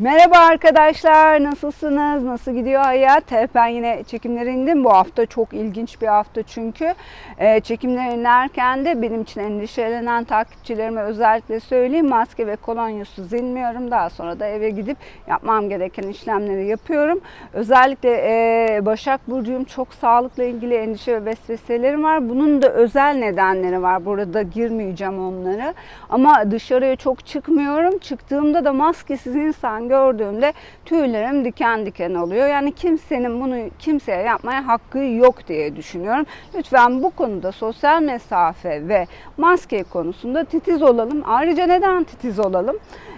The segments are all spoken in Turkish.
Merhaba arkadaşlar, nasılsınız? Nasıl gidiyor hayat? Ben yine çekimlere indim. Bu hafta çok ilginç bir hafta çünkü. Ee, çekimlere inerken de benim için endişelenen takipçilerime özellikle söyleyeyim. Maske ve kolonyasız inmiyorum. Daha sonra da eve gidip yapmam gereken işlemleri yapıyorum. Özellikle e, Başak Burcu'yum çok sağlıkla ilgili endişe ve vesveselerim var. Bunun da özel nedenleri var. Burada girmeyeceğim onları. Ama dışarıya çok çıkmıyorum. Çıktığımda da maskesiz insan gördüğümde tüylerim diken diken oluyor. Yani kimsenin bunu kimseye yapmaya hakkı yok diye düşünüyorum. Lütfen bu konuda sosyal mesafe ve maske konusunda titiz olalım. Ayrıca neden titiz olalım?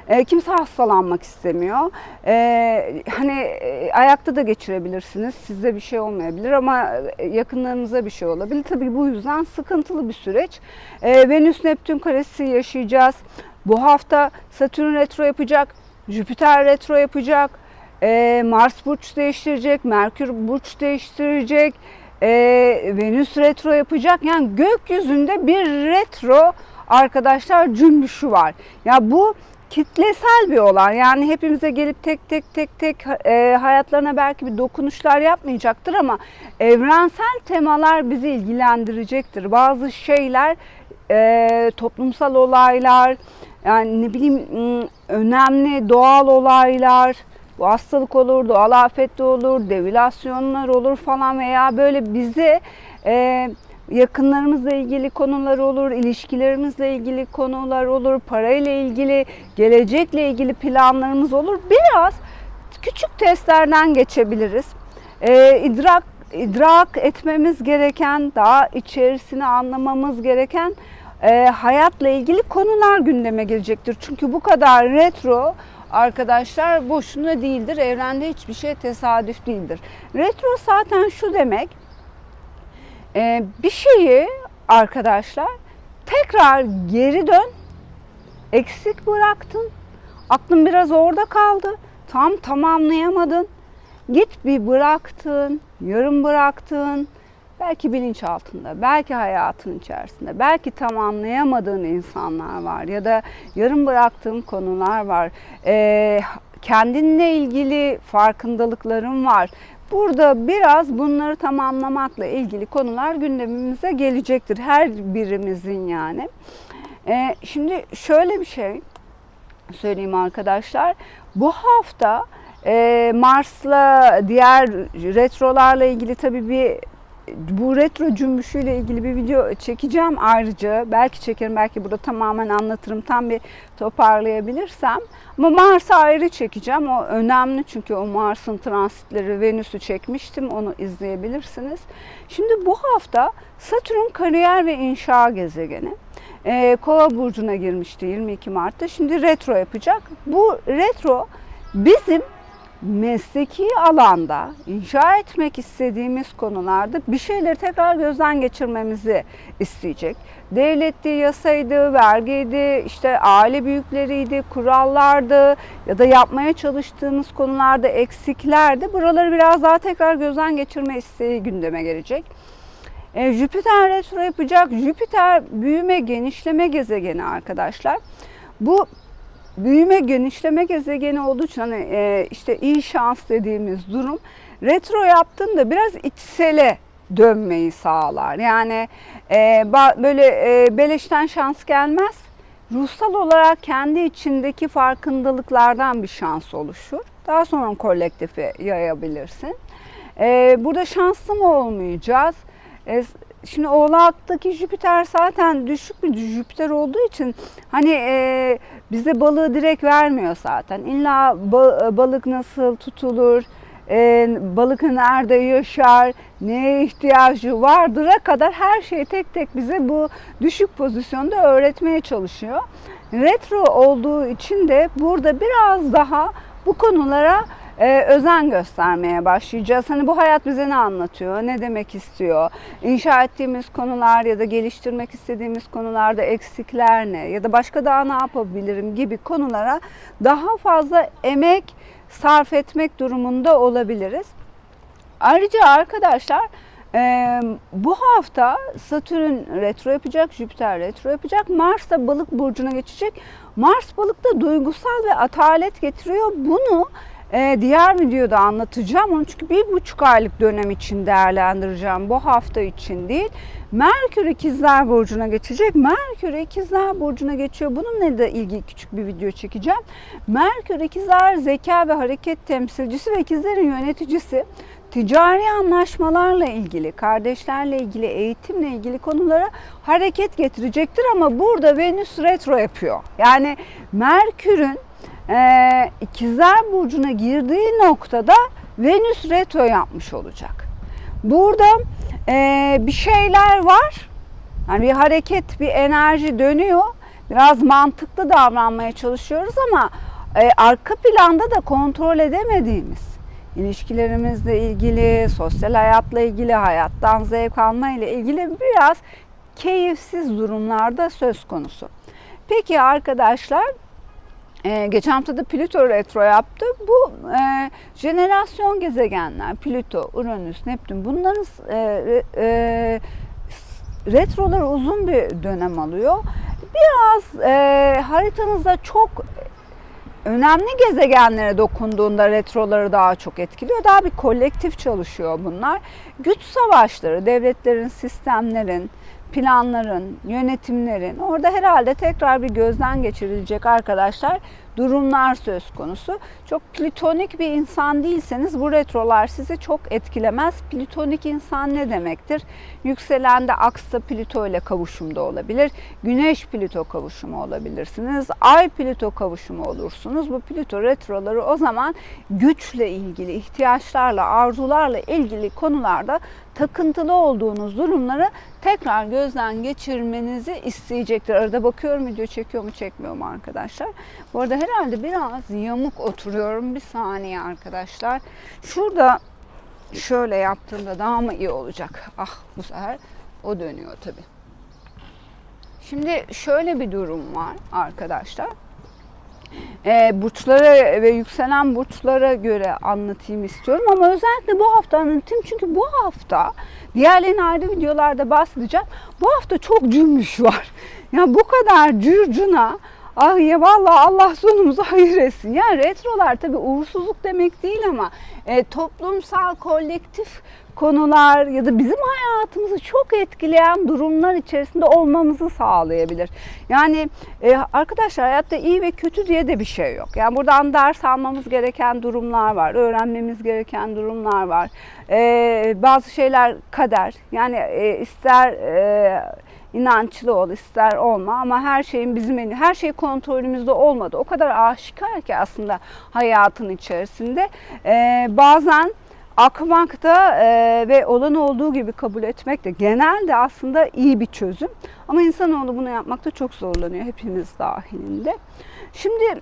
E, kimse hastalanmak istemiyor. E, hani e, ayakta da geçirebilirsiniz. Size bir şey olmayabilir ama e, yakınlarınıza bir şey olabilir. Tabii bu yüzden sıkıntılı bir süreç. E, Venüs Neptün karesi yaşayacağız. Bu hafta Satürn retro yapacak. Jüpiter retro yapacak. E, Mars burç değiştirecek. Merkür burç değiştirecek. E, Venüs retro yapacak. Yani gökyüzünde bir retro arkadaşlar cümbüşü var. Ya bu kitlesel bir olay. Yani hepimize gelip tek tek tek tek e, hayatlarına belki bir dokunuşlar yapmayacaktır ama evrensel temalar bizi ilgilendirecektir. Bazı şeyler toplumsal olaylar, yani ne bileyim ım, önemli doğal olaylar, bu hastalık olur, doğal afet de olur, devülasyonlar olur falan veya böyle bize e, yakınlarımızla ilgili konular olur, ilişkilerimizle ilgili konular olur, parayla ilgili, gelecekle ilgili planlarımız olur. Biraz küçük testlerden geçebiliriz. E, idrak idrak etmemiz gereken, daha içerisini anlamamız gereken e, hayatla ilgili konular gündeme gelecektir. Çünkü bu kadar retro arkadaşlar boşuna değildir. Evrende hiçbir şey tesadüf değildir. Retro zaten şu demek. e, bir şeyi arkadaşlar tekrar geri dön. Eksik bıraktın. Aklın biraz orada kaldı. Tam tamamlayamadın. Git bir bıraktın, yarım bıraktın. Belki bilinç altında, belki hayatın içerisinde, belki tamamlayamadığın insanlar var ya da yarım bıraktığın konular var. Ee, kendinle ilgili farkındalıkların var. Burada biraz bunları tamamlamakla ilgili konular gündemimize gelecektir. Her birimizin yani. Ee, şimdi şöyle bir şey söyleyeyim arkadaşlar. Bu hafta e, Mars'la diğer retrolarla ilgili tabii bir bu retro cümbüşüyle ilgili bir video çekeceğim ayrıca. Belki çekerim, belki burada tamamen anlatırım. Tam bir toparlayabilirsem. Ama Mars'ı ayrı çekeceğim. O önemli çünkü o Mars'ın transitleri Venüs'ü çekmiştim. Onu izleyebilirsiniz. Şimdi bu hafta Satürn kariyer ve inşa gezegeni. Ee, Kova burcuna girmişti 22 Mart'ta. Şimdi retro yapacak. Bu retro bizim mesleki alanda inşa etmek istediğimiz konularda bir şeyleri tekrar gözden geçirmemizi isteyecek. Devletti, yasaydı, vergiydi, işte aile büyükleriydi, kurallardı ya da yapmaya çalıştığımız konularda eksiklerdi. Buraları biraz daha tekrar gözden geçirme isteği gündeme gelecek. E, Jüpiter retro yapacak. Jüpiter büyüme, genişleme gezegeni arkadaşlar. Bu büyüme genişleme gezegeni olduğu için hani e, işte iyi şans dediğimiz durum retro yaptığında biraz içsele dönmeyi sağlar. Yani e, böyle e, beleşten şans gelmez. Ruhsal olarak kendi içindeki farkındalıklardan bir şans oluşur. Daha sonra kolektife yayabilirsin. E, burada şanslı mı olmayacağız? E, Şimdi Oğlak'taki Jüpiter zaten düşük bir Jüpiter olduğu için hani e, bize balığı direkt vermiyor zaten. İlla ba, balık nasıl tutulur, e, balık nerede yaşar, neye ihtiyacı vardır'a kadar her şeyi tek tek bize bu düşük pozisyonda öğretmeye çalışıyor. Retro olduğu için de burada biraz daha bu konulara e, özen göstermeye başlayacağız. Hani bu hayat bize ne anlatıyor, ne demek istiyor, inşa ettiğimiz konular ya da geliştirmek istediğimiz konularda eksikler ne ya da başka daha ne yapabilirim gibi konulara daha fazla emek sarf etmek durumunda olabiliriz. Ayrıca arkadaşlar Ee, bu hafta Satürn retro yapacak, Jüpiter retro yapacak, Mars da balık burcuna geçecek. Mars balıkta duygusal ve atalet getiriyor. Bunu e, diğer videoda anlatacağım. Onu çünkü bir buçuk aylık dönem için değerlendireceğim. Bu hafta için değil. Merkür ikizler burcuna geçecek. Merkür ikizler burcuna geçiyor. Bununla da ilgili küçük bir video çekeceğim. Merkür ikizler zeka ve hareket temsilcisi ve ikizlerin yöneticisi ticari anlaşmalarla ilgili, kardeşlerle ilgili, eğitimle ilgili konulara hareket getirecektir ama burada Venüs retro yapıyor. Yani Merkür'ün e, ikizler burcuna girdiği noktada Venüs retro yapmış olacak. Burada e, bir şeyler var. Yani bir hareket, bir enerji dönüyor. Biraz mantıklı davranmaya çalışıyoruz ama e, arka planda da kontrol edemediğimiz ilişkilerimizle ilgili, sosyal hayatla ilgili, hayattan zevk alma ile ilgili biraz keyifsiz durumlarda söz konusu. Peki arkadaşlar ee, geçen hafta da Plüto retro yaptı. Bu e, jenerasyon gezegenler, Plüto, Uranüs, Neptün bunların e, e, retroları uzun bir dönem alıyor. Biraz e, haritanızda çok önemli gezegenlere dokunduğunda retroları daha çok etkiliyor. Daha bir kolektif çalışıyor bunlar. Güç savaşları, devletlerin, sistemlerin, planların, yönetimlerin orada herhalde tekrar bir gözden geçirilecek arkadaşlar durumlar söz konusu. Çok plütonik bir insan değilseniz bu retrolar sizi çok etkilemez. Plütonik insan ne demektir? Yükselende Aks'ta Plüto ile kavuşumda olabilir. Güneş Plüto kavuşumu olabilirsiniz. Ay Plüto kavuşumu olursunuz. Bu Plüto retroları o zaman güçle ilgili, ihtiyaçlarla, arzularla ilgili konularda takıntılı olduğunuz durumları tekrar gözden geçirmenizi isteyecektir. Arada bakıyorum video çekiyor mu çekmiyor mu arkadaşlar. Bu arada herhalde biraz yamuk oturuyorum. Bir saniye arkadaşlar. Şurada şöyle yaptığımda daha mı iyi olacak? Ah bu sefer o dönüyor tabi. Şimdi şöyle bir durum var arkadaşlar. E, burçlara ve yükselen burçlara göre anlatayım istiyorum ama özellikle bu hafta anlatayım çünkü bu hafta diğerlerine ayrı videolarda bahsedeceğim. Bu hafta çok cümbüş var. Ya bu kadar cürcuna Ah ya vallahi Allah sonumuzu hayır etsin. Ya retrolar tabi uğursuzluk demek değil ama e, toplumsal, kolektif konular ya da bizim hayatımızı çok etkileyen durumlar içerisinde olmamızı sağlayabilir. Yani e, arkadaşlar hayatta iyi ve kötü diye de bir şey yok. Yani buradan ders almamız gereken durumlar var, öğrenmemiz gereken durumlar var. E, bazı şeyler kader. Yani e, ister e, inançlı ol ister olma ama her şeyin bizim elinde, her şey kontrolümüzde olmadı. O kadar aşikar ki aslında hayatın içerisinde. Ee, bazen akmak da e, ve olan olduğu gibi kabul etmek de genelde aslında iyi bir çözüm. Ama insanoğlu bunu yapmakta çok zorlanıyor hepimiz dahilinde. Şimdi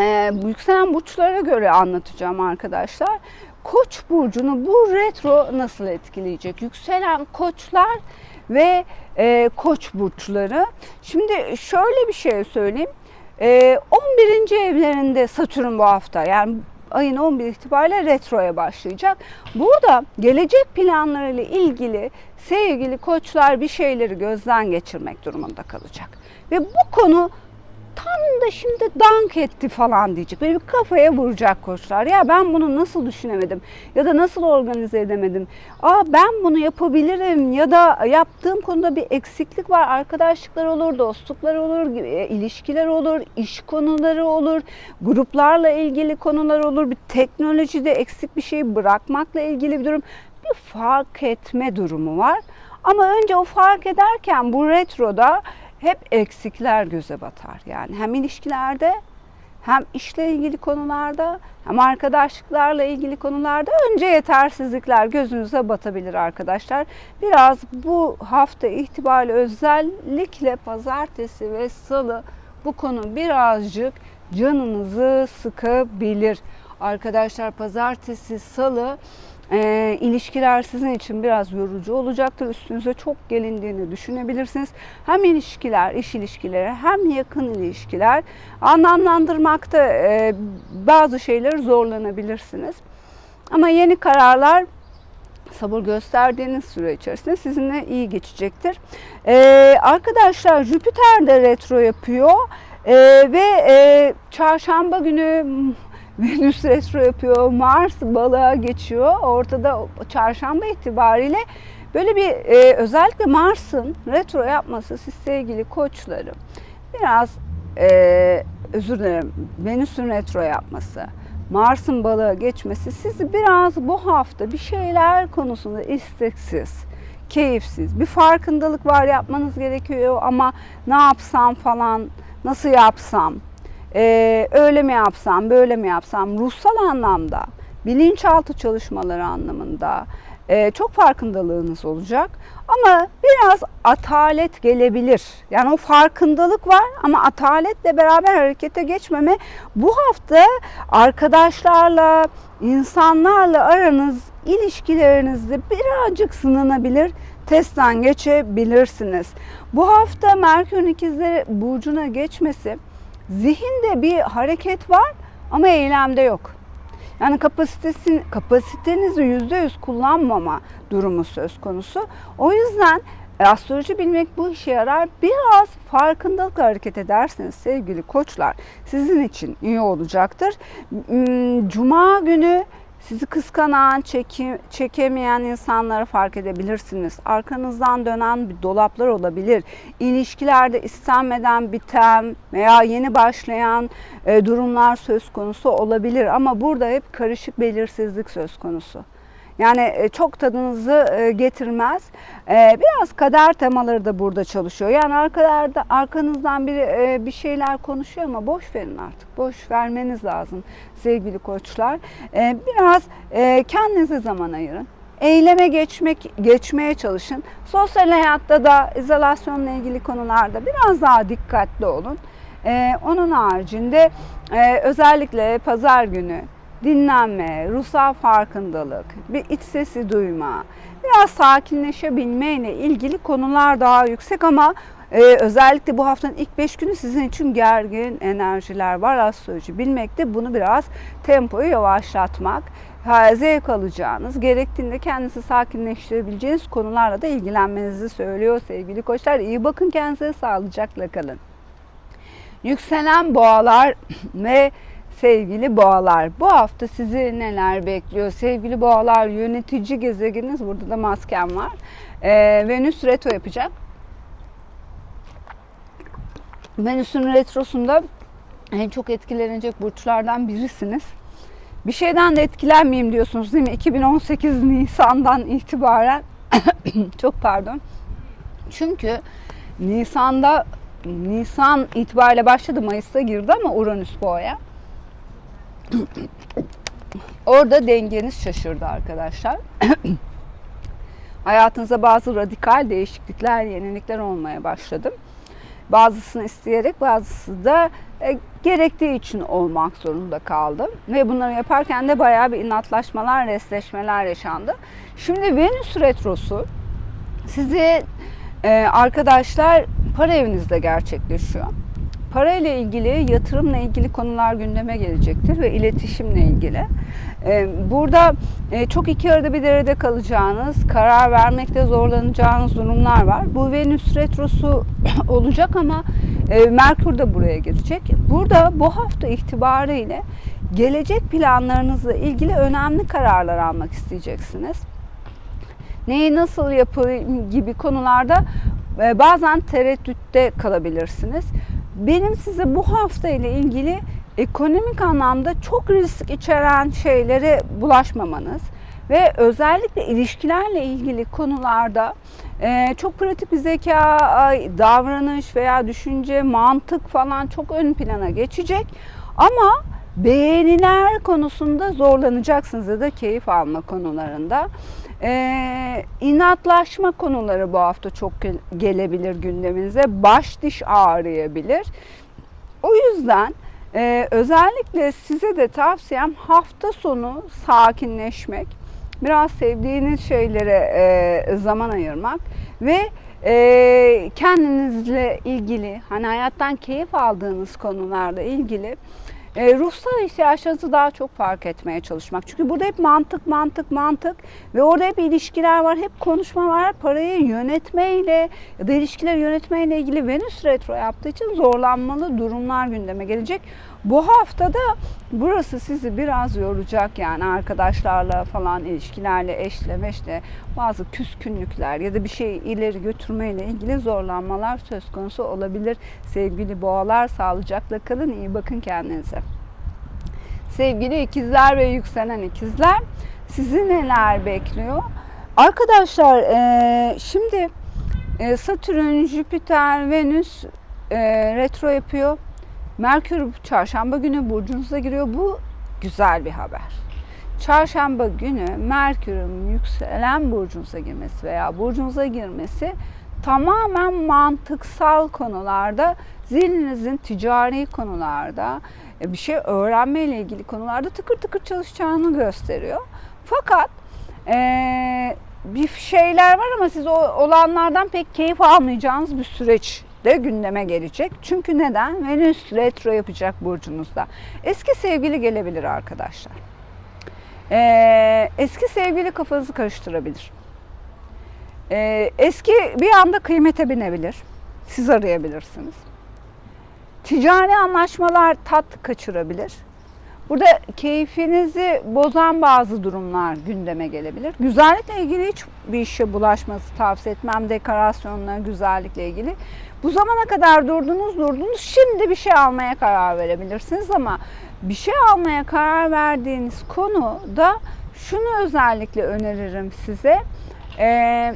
e, yükselen burçlara göre anlatacağım arkadaşlar. Koç burcunu bu retro nasıl etkileyecek? Yükselen koçlar ve e, koç burçları. Şimdi şöyle bir şey söyleyeyim. E, 11. evlerinde Satürn bu hafta yani ayın 11 itibariyle retroya başlayacak. Burada gelecek planlarıyla ilgili sevgili koçlar bir şeyleri gözden geçirmek durumunda kalacak. Ve bu konu tam da şimdi dank etti falan diyecek. Böyle bir kafaya vuracak koçlar. Ya ben bunu nasıl düşünemedim? Ya da nasıl organize edemedim? Aa ben bunu yapabilirim ya da yaptığım konuda bir eksiklik var. Arkadaşlıklar olur, dostluklar olur, e, ilişkiler olur, iş konuları olur, gruplarla ilgili konular olur. Bir teknolojide eksik bir şey bırakmakla ilgili bir durum. Bir fark etme durumu var. Ama önce o fark ederken bu retroda hep eksikler göze batar. Yani hem ilişkilerde hem işle ilgili konularda hem arkadaşlıklarla ilgili konularda önce yetersizlikler gözünüze batabilir arkadaşlar. Biraz bu hafta itibariyle özellikle pazartesi ve salı bu konu birazcık canınızı sıkabilir. Arkadaşlar pazartesi, salı e, ilişkiler sizin için biraz yorucu olacaktır. Üstünüze çok gelindiğini düşünebilirsiniz. Hem ilişkiler, iş ilişkileri hem yakın ilişkiler anlamlandırmakta e, bazı şeyleri zorlanabilirsiniz. Ama yeni kararlar sabır gösterdiğiniz süre içerisinde sizinle iyi geçecektir. Ee, arkadaşlar Jüpiter de retro yapıyor Ee, ve e, çarşamba günü Venüs retro yapıyor, Mars balığa geçiyor. Ortada çarşamba itibariyle böyle bir e, özellikle Mars'ın retro yapması siz sevgili koçlarım biraz e, özür dilerim Venüs'ün retro yapması. Mars'ın balığa geçmesi sizi biraz bu hafta bir şeyler konusunda isteksiz, keyifsiz, bir farkındalık var yapmanız gerekiyor ama ne yapsam falan, nasıl yapsam, ee, öyle mi yapsam, böyle mi yapsam, ruhsal anlamda, bilinçaltı çalışmaları anlamında e, çok farkındalığınız olacak. Ama biraz atalet gelebilir. Yani o farkındalık var ama ataletle beraber harekete geçmeme bu hafta arkadaşlarla, insanlarla aranız, ilişkilerinizde birazcık sınanabilir. Testten geçebilirsiniz. Bu hafta Merkür'ün ikizleri burcuna geçmesi zihinde bir hareket var ama eylemde yok. Yani kapasitesin, kapasitenizi yüzde yüz kullanmama durumu söz konusu. O yüzden e, astroloji bilmek bu işe yarar. Biraz farkındalıkla hareket ederseniz sevgili koçlar sizin için iyi olacaktır. Cuma günü sizi kıskanan, çeki, çekemeyen insanları fark edebilirsiniz. Arkanızdan dönen bir dolaplar olabilir. İlişkilerde istenmeden biten veya yeni başlayan e, durumlar söz konusu olabilir. Ama burada hep karışık belirsizlik söz konusu. Yani e, çok tadınızı e, getirmez. E, Biraz kader temaları da burada çalışıyor. Yani arkalarda arkanızdan biri e, bir şeyler konuşuyor ama boş verin artık. Boş vermeniz lazım sevgili koçlar. Biraz kendinize zaman ayırın. Eyleme geçmek geçmeye çalışın. Sosyal hayatta da izolasyonla ilgili konularda biraz daha dikkatli olun. E, Onun haricinde e, özellikle pazar günü dinlenme, ruhsal farkındalık, bir iç sesi duyma, biraz sakinleşebilme ile ilgili konular daha yüksek ama e, özellikle bu haftanın ilk 5 günü sizin için gergin enerjiler var astroloji bilmekte. Bunu biraz tempoyu yavaşlatmak, zevk alacağınız, gerektiğinde kendinizi sakinleştirebileceğiniz konularla da ilgilenmenizi söylüyor sevgili koçlar. İyi bakın kendinize sağlıcakla kalın. Yükselen boğalar ve sevgili boğalar. Bu hafta sizi neler bekliyor? Sevgili boğalar yönetici gezegeniniz burada da maskem var. Ee, Venüs retro yapacak. Venüs'ün retrosunda en çok etkilenecek burçlardan birisiniz. Bir şeyden de etkilenmeyeyim diyorsunuz değil mi? 2018 Nisan'dan itibaren çok pardon. Çünkü Nisan'da Nisan itibariyle başladı Mayıs'ta girdi ama Uranüs boğaya. Orada dengeniz şaşırdı arkadaşlar. Hayatınıza bazı radikal değişiklikler, yenilikler olmaya başladı. Bazısını isteyerek, bazısı da e, gerektiği için olmak zorunda kaldı. Ve bunları yaparken de bayağı bir inatlaşmalar, resleşmeler yaşandı. Şimdi Venüs Retrosu sizi e, arkadaşlar para evinizde gerçekleşiyor. Parayla ilgili, yatırımla ilgili konular gündeme gelecektir ve iletişimle ilgili. Ee, Burada e, çok iki arada bir derede kalacağınız, karar vermekte zorlanacağınız durumlar var. Bu Venüs retrosu olacak ama e, Merkür de buraya girecek. Burada bu hafta itibariyle gelecek planlarınızla ilgili önemli kararlar almak isteyeceksiniz neyi nasıl yapayım gibi konularda e, bazen tereddütte kalabilirsiniz. Benim size bu hafta ile ilgili ekonomik anlamda çok risk içeren şeylere bulaşmamanız ve özellikle ilişkilerle ilgili konularda e, çok pratik bir zeka, davranış veya düşünce, mantık falan çok ön plana geçecek. Ama beğeniler konusunda zorlanacaksınız ya da keyif alma konularında. Ee, inatlaşma konuları bu hafta çok ge- gelebilir gündeminize. Baş diş ağrıyabilir. O yüzden e, özellikle size de tavsiyem hafta sonu sakinleşmek, biraz sevdiğiniz şeylere e, zaman ayırmak ve e, kendinizle ilgili, hani hayattan keyif aldığınız konularla ilgili e, ruhsal ihtiyaçlarınızı daha çok fark etmeye çalışmak. Çünkü burada hep mantık, mantık, mantık ve orada hep ilişkiler var, hep konuşma var. Parayı yönetmeyle ya da ilişkileri yönetmeyle ilgili Venüs retro yaptığı için zorlanmalı durumlar gündeme gelecek. Bu haftada burası sizi biraz yoracak yani arkadaşlarla falan ilişkilerle, eşle, meşle bazı küskünlükler ya da bir şeyi ileri götürmeyle ilgili zorlanmalar söz konusu olabilir. Sevgili boğalar sağlıcakla kalın, iyi bakın kendinize. Sevgili ikizler ve yükselen ikizler sizi neler bekliyor? Arkadaşlar eee, şimdi e, Satürn, Jüpiter, Venüs e, retro yapıyor. Merkür çarşamba günü burcunuza giriyor. Bu güzel bir haber. Çarşamba günü Merkür'ün yükselen burcunuza girmesi veya burcunuza girmesi tamamen mantıksal konularda, zihninizin ticari konularda, e, bir şey öğrenmeyle ilgili konularda tıkır tıkır çalışacağını gösteriyor. Fakat eee, bir şeyler var ama siz o olanlardan pek keyif almayacağınız bir süreç de gündeme gelecek. Çünkü neden? Venüs retro yapacak burcunuzda. Eski sevgili gelebilir arkadaşlar. Ee, eski sevgili kafanızı karıştırabilir. Ee, eski bir anda kıymete binebilir. Siz arayabilirsiniz. Ticari anlaşmalar tat kaçırabilir. Burada keyfinizi bozan bazı durumlar gündeme gelebilir. Güzellikle ilgili hiç bir işe bulaşması tavsiye etmem. Dekorasyonla, güzellikle ilgili. Bu zamana kadar durdunuz durdunuz. Şimdi bir şey almaya karar verebilirsiniz ama bir şey almaya karar verdiğiniz konu da şunu özellikle öneririm size. Ee,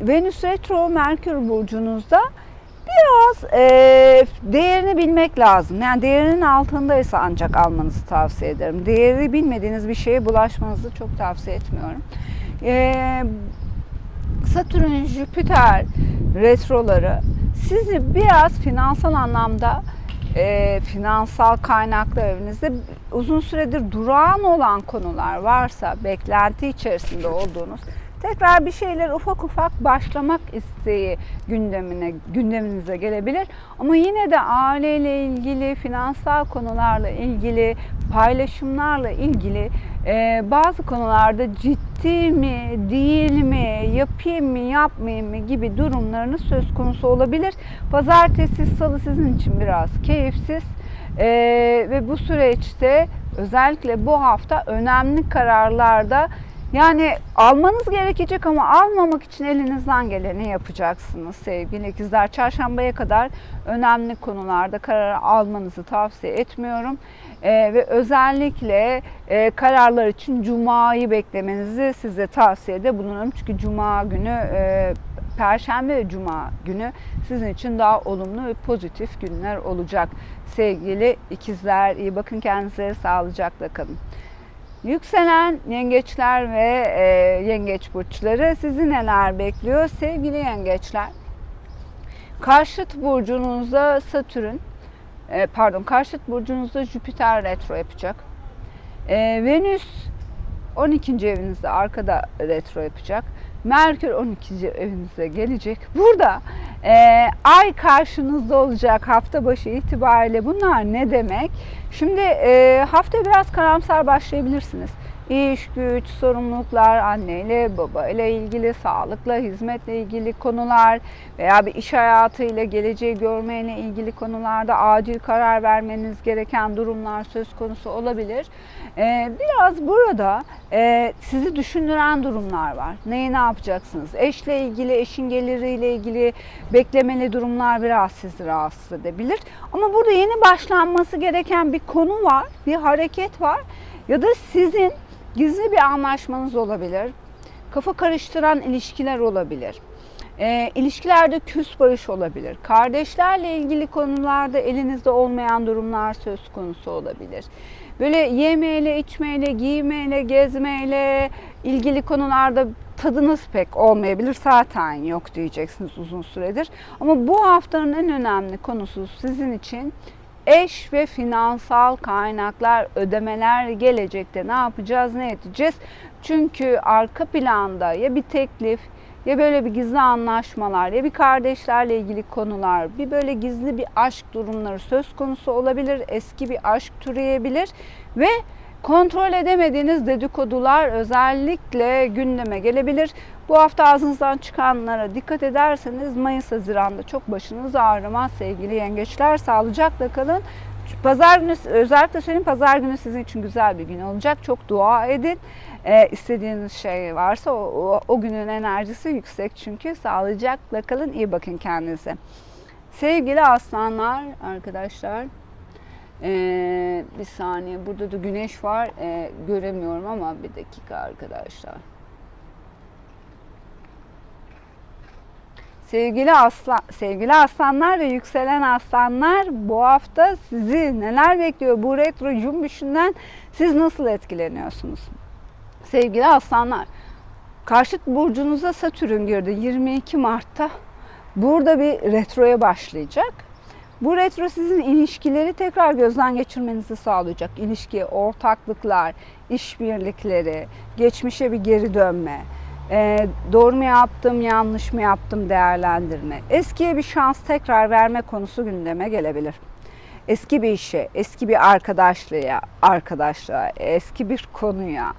Venüs Retro Merkür burcunuzda biraz e, değerini bilmek lazım. Yani değerinin altındaysa ancak almanızı tavsiye ederim. Değeri bilmediğiniz bir şeye bulaşmanızı çok tavsiye etmiyorum. E, Satürn, Jüpiter retroları sizi biraz finansal anlamda e, finansal kaynaklı evinizde uzun süredir durağan olan konular varsa, beklenti içerisinde olduğunuz tekrar bir şeyler ufak ufak başlamak isteği gündemine gündeminize gelebilir. Ama yine de aileyle ilgili, finansal konularla ilgili, paylaşımlarla ilgili e, bazı konularda ciddi mi, değil mi, yapayım mı, yapmayayım mı gibi durumlarınız söz konusu olabilir. Pazartesi, salı sizin için biraz keyifsiz. E, ve bu süreçte özellikle bu hafta önemli kararlarda yani almanız gerekecek ama almamak için elinizden geleni yapacaksınız sevgili ikizler. Çarşambaya kadar önemli konularda karar almanızı tavsiye etmiyorum. Ee, ve özellikle e, kararlar için Cuma'yı beklemenizi size tavsiyede bulunurum. Çünkü Cuma günü, e, Perşembe ve Cuma günü sizin için daha olumlu ve pozitif günler olacak. Sevgili ikizler iyi bakın kendinize sağlıcakla kalın. Yükselen yengeçler ve e, yengeç burçları sizi neler bekliyor? Sevgili yengeçler, karşıt burcunuzda Satürn, e, pardon karşıt burcunuzda Jüpiter retro yapacak. E, Venüs 12. evinizde arkada retro yapacak. Merkür 12. evinize gelecek. Burada e, ay karşınızda olacak hafta başı itibariyle. Bunlar ne demek? Şimdi e, hafta biraz karamsar başlayabilirsiniz. İş, güç, sorumluluklar, anneyle, babayla ilgili, sağlıkla, hizmetle ilgili konular veya bir iş hayatıyla, geleceği görmeyle ilgili konularda acil karar vermeniz gereken durumlar söz konusu olabilir. Ee, biraz burada e, sizi düşündüren durumlar var. Neyi ne yapacaksınız? Eşle ilgili, eşin geliriyle ilgili beklemeli durumlar biraz sizi rahatsız edebilir. Ama burada yeni başlanması gereken bir konu var, bir hareket var ya da sizin gizli bir anlaşmanız olabilir. Kafa karıştıran ilişkiler olabilir. E, ilişkilerde küs barış olabilir. Kardeşlerle ilgili konularda elinizde olmayan durumlar söz konusu olabilir. Böyle yemeyle, içmeyle, giymeyle, gezmeyle ilgili konularda tadınız pek olmayabilir. Zaten yok diyeceksiniz uzun süredir. Ama bu haftanın en önemli konusu sizin için eş ve finansal kaynaklar, ödemeler gelecekte ne yapacağız, ne edeceğiz? Çünkü arka planda ya bir teklif ya böyle bir gizli anlaşmalar ya bir kardeşlerle ilgili konular, bir böyle gizli bir aşk durumları söz konusu olabilir. Eski bir aşk türeyebilir ve kontrol edemediğiniz dedikodular özellikle gündeme gelebilir. Bu hafta ağzınızdan çıkanlara dikkat ederseniz Mayıs Haziran'da çok başınız ağrımaz sevgili yengeçler. Sağlıcakla kalın. Pazar günü özellikle söyleyeyim pazar günü sizin için güzel bir gün olacak. Çok dua edin. Ee, istediğiniz şey varsa o, o, o günün enerjisi yüksek çünkü. Sağlıcakla kalın. iyi bakın kendinize. Sevgili aslanlar arkadaşlar. Ee, bir saniye burada da güneş var. Ee, göremiyorum ama bir dakika arkadaşlar. Sevgili aslan, sevgili aslanlar ve yükselen aslanlar bu hafta sizi neler bekliyor? Bu retro cümbüşünden siz nasıl etkileniyorsunuz? Sevgili aslanlar, karşıt burcunuza Satürn girdi 22 Mart'ta. Burada bir retroya başlayacak. Bu retro sizin ilişkileri tekrar gözden geçirmenizi sağlayacak. İlişki, ortaklıklar, işbirlikleri, geçmişe bir geri dönme, e, doğru mu yaptım, yanlış mı yaptım değerlendirme. Eskiye bir şans tekrar verme konusu gündeme gelebilir. Eski bir işe, eski bir arkadaşlığa, arkadaşlığa, eski bir konuya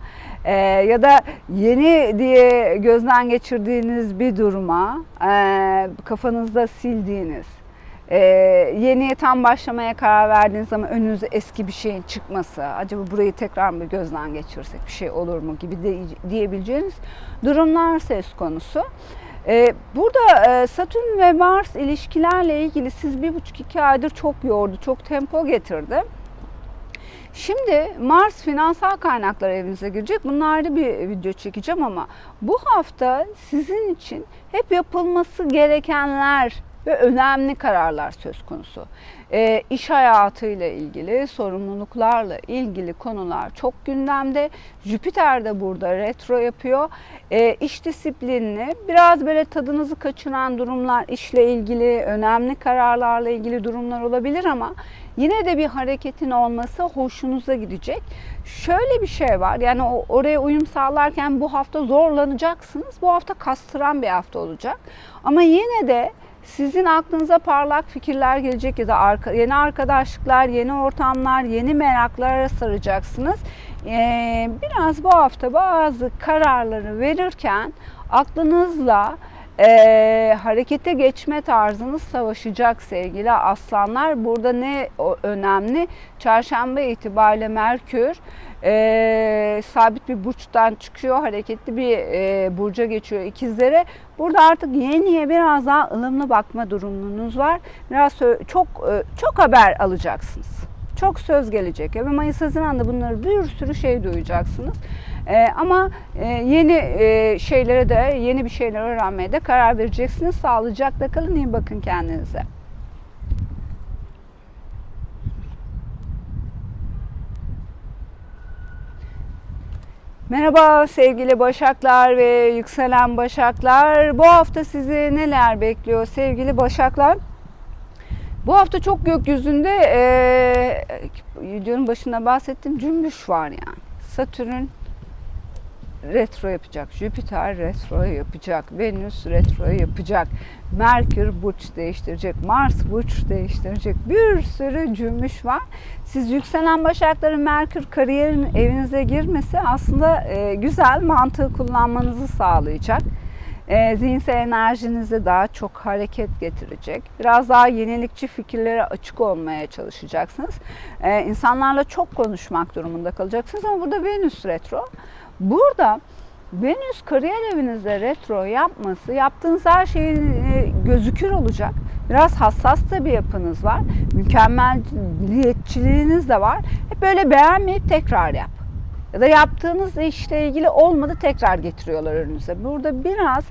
e, ya da yeni diye gözden geçirdiğiniz bir duruma e, kafanızda sildiğiniz ee, yeniye tam başlamaya karar verdiğiniz zaman önünüze eski bir şeyin çıkması, acaba burayı tekrar mı gözden geçirsek bir şey olur mu gibi de, diyebileceğiniz durumlar söz konusu. Ee, burada e, Satürn ve Mars ilişkilerle ilgili siz bir buçuk iki aydır çok yordu, çok tempo getirdi. Şimdi Mars finansal kaynaklar evinize girecek. Bunlarda bir video çekeceğim ama bu hafta sizin için hep yapılması gerekenler ve önemli kararlar söz konusu. E, iş hayatıyla ilgili, sorumluluklarla ilgili konular çok gündemde. Jüpiter de burada retro yapıyor. E, iş disiplinini, biraz böyle tadınızı kaçıran durumlar, işle ilgili, önemli kararlarla ilgili durumlar olabilir ama yine de bir hareketin olması hoşunuza gidecek. Şöyle bir şey var yani oraya uyum sağlarken bu hafta zorlanacaksınız. Bu hafta kastıran bir hafta olacak. Ama yine de sizin aklınıza parlak fikirler gelecek ya da yeni arkadaşlıklar, yeni ortamlar, yeni meraklara saracaksınız. Ee, biraz bu hafta bazı kararları verirken aklınızla e, harekete geçme tarzınız savaşacak sevgili aslanlar. Burada ne önemli? Çarşamba itibariyle Merkür e, sabit bir burçtan çıkıyor, hareketli bir e, burca geçiyor ikizlere. Burada artık yeniye biraz daha ılımlı bakma durumunuz var. Biraz çok e, çok haber alacaksınız. Çok söz gelecek. Ve Mayıs Haziran'da bunları bir sürü şey duyacaksınız. E, ama e, yeni e, şeylere de, yeni bir şeyler öğrenmeye de karar vereceksiniz. Sağlıcakla kalın, iyi bakın kendinize. Merhaba sevgili Başaklar ve yükselen Başaklar. Bu hafta sizi neler bekliyor sevgili Başaklar? Bu hafta çok gökyüzünde e, videonun başında bahsettiğim cümbüş var yani. Satürn retro yapacak, Jüpiter retro yapacak, Venüs retro yapacak, Merkür burç değiştirecek, Mars burç değiştirecek. Bir sürü cümbüş var. Siz yükselen başakların Merkür kariyerin evinize girmesi aslında e, güzel mantığı kullanmanızı sağlayacak. E, zihinsel enerjinize daha çok hareket getirecek. Biraz daha yenilikçi fikirlere açık olmaya çalışacaksınız. E, insanlarla çok konuşmak durumunda kalacaksınız ama burada Venüs retro. Burada Venüs kariyer evinizde retro yapması yaptığınız her şeyin e, gözükür olacak. Biraz hassas da bir yapınız var. Mükemmelliyetçiliğiniz de var. Hep böyle beğenmeyip tekrar yap. Ya da yaptığınız işle ilgili olmadı tekrar getiriyorlar önünüze. Burada biraz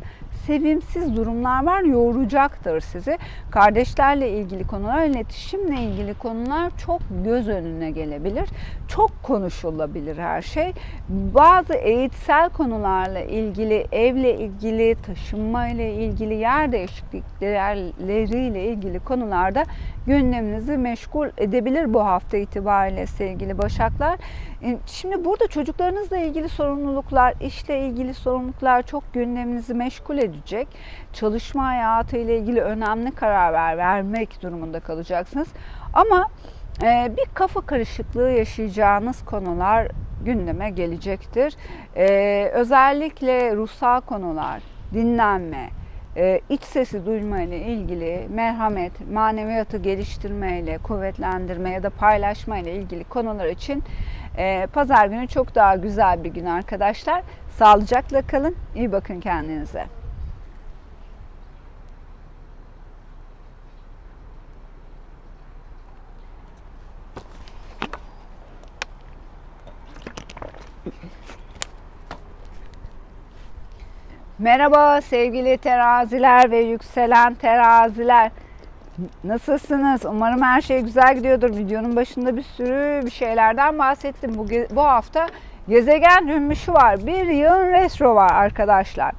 sevimsiz durumlar var. Yoğuracaktır sizi. Kardeşlerle ilgili konular, iletişimle ilgili konular çok göz önüne gelebilir. Çok konuşulabilir her şey. Bazı eğitsel konularla ilgili, evle ilgili, taşınma ile ilgili, yer değişiklikleriyle ilgili konularda gündeminizi meşgul edebilir bu hafta itibariyle sevgili Başaklar. E, şimdi burada çocuklarınızla ilgili sorumluluklar, işle ilgili sorumluluklar çok gündeminizi meşgul edecek gösterecek. Çalışma hayatı ile ilgili önemli kararlar vermek durumunda kalacaksınız. Ama e, bir kafa karışıklığı yaşayacağınız konular gündeme gelecektir. E, özellikle ruhsal konular, dinlenme, e, iç sesi duyma ile ilgili merhamet, maneviyatı geliştirme ile, kuvvetlendirme ya da paylaşma ile ilgili konular için pazar günü çok daha güzel bir gün arkadaşlar. Sağlıcakla kalın, iyi bakın kendinize. Merhaba sevgili teraziler ve yükselen teraziler. Nasılsınız? Umarım her şey güzel gidiyordur. Videonun başında bir sürü bir şeylerden bahsettim. Bu, bu hafta gezegen dönmüşü var. Bir yığın retro var arkadaşlar.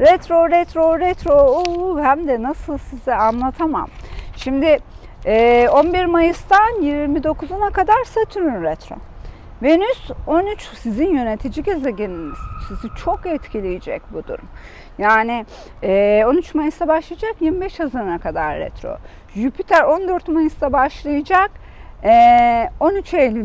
Retro, retro, retro. Oo, hem de nasıl size anlatamam. Şimdi e, 11 Mayıs'tan 29'una kadar Satürn retro. Venüs 13 sizin yönetici gezegeniniz. Sizi çok etkileyecek bu durum. Yani e, 13 Mayıs'ta başlayacak 25 Haziran'a kadar retro. Jüpiter 14 Mayıs'ta başlayacak. e, 13 Eylül